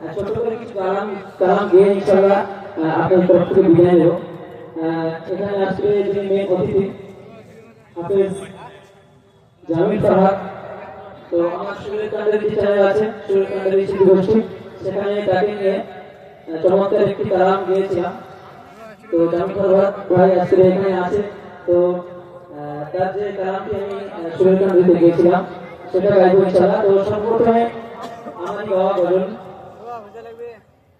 কিছু কালাম কালাম দিয়ে ইনশাআল্লাহ আহ, আপনার তরফ থেকে বিদায় নেব। এখানে মেন অতিথি। হাফেজ জামিল তো আমার সুরের কান্ডের চ্যানেল আছে সুরের কান্ডের শিল্পী সেখানে তাকে নিয়ে চমৎকার একটি কালাম তো জামিল ফারহাদ ভাই আজকে এখানে আছে। তো তার যে কালামটি আমি সুরের কান্ড গিয়েছিলাম সেটা গাইবো ইনশাআল্লাহ। তো সর্বপ্রথমে আমারই বাবা বলুন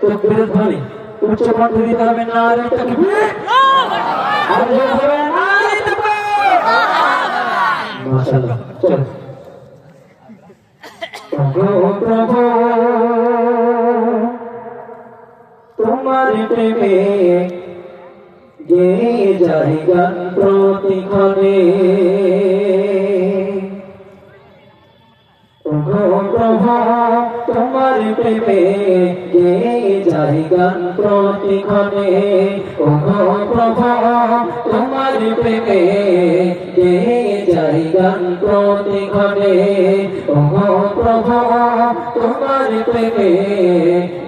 তকবীরের ধ্বনি উচ্চ কণ্ঠে দিতে হবে। না এটা কি আর জোরে হবে না মাশাআল্লাহ। চলো। প্রভু প্রভু তোমার প্রেমে গে যাই গান প্রতিক্ষণে প্রভু প্রভু তোমার প্রেমে গে যাই গান প্রতিক্ষণে ওগো প্রভু, তোমার প্রেমে গে যাই গান প্রতিক্ষণে ওগো প্রভু, তোমার প্রেমে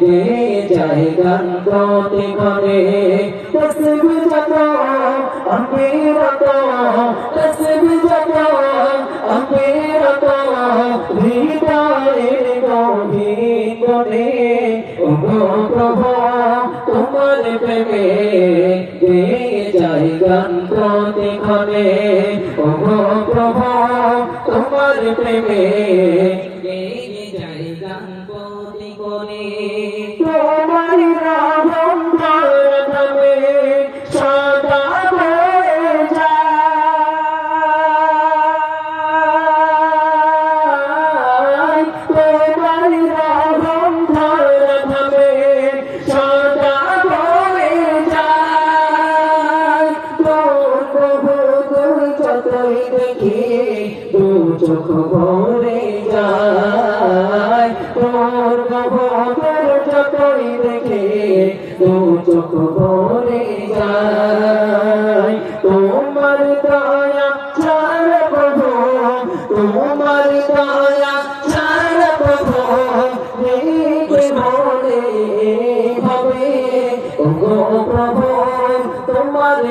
গে যাই গান প্রতিক্ষণে তসবি যত অম্বিরত তসবি যত অম্বিরত ওগো প্রভু তোমার প্রেমে গে যাই গান প্রতিক্ষণে ওগো প্রভু তোমার প্রেমে গে প্রতিক্ষণে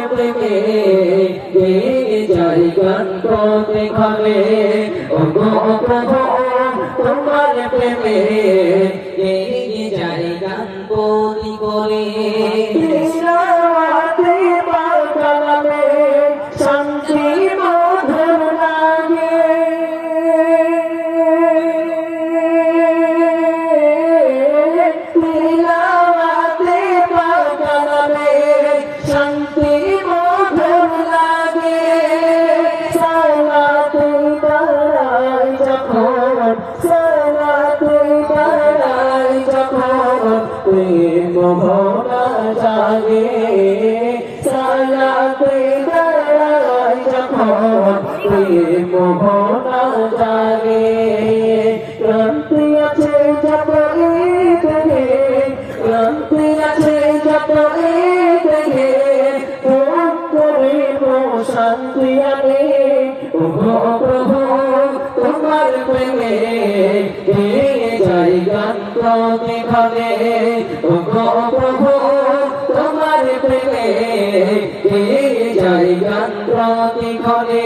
প্রেমে গে যাই গান করতে খাবে ওগো প্রভু, তোমার প্রেমে গে যাই গান করি করে ভরা জাগে ক্রান্তি আছে যত দেহে ক্রান্তি আছে যত দেহে করে শান্তি আনে ওগো প্রভু, তোমার প্রেমে যাই গান প্রতি ঘরে প্রভু তোমার প্রেমে গে যাই গান প্রতি ঘরে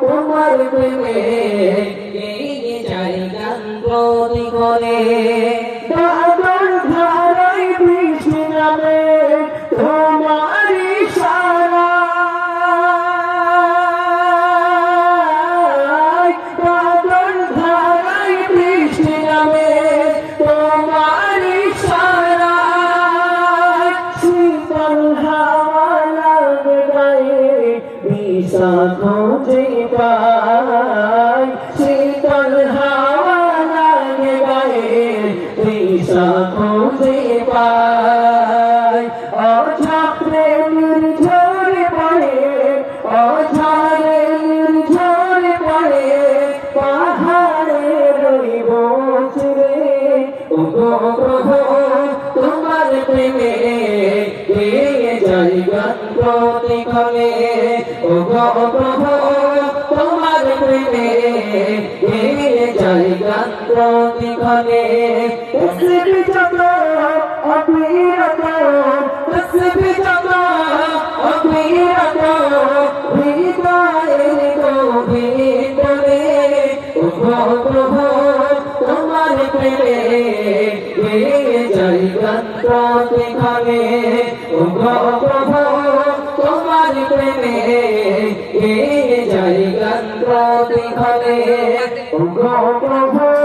তোমার প্রেমে দিশা খুঁজে পাই শীতল হাওয়া লাগে গায়ে প্রতিক্ষণে প্রভু তোমার প্রেমে এই যাই গান প্রতিক্ষণে প্রভু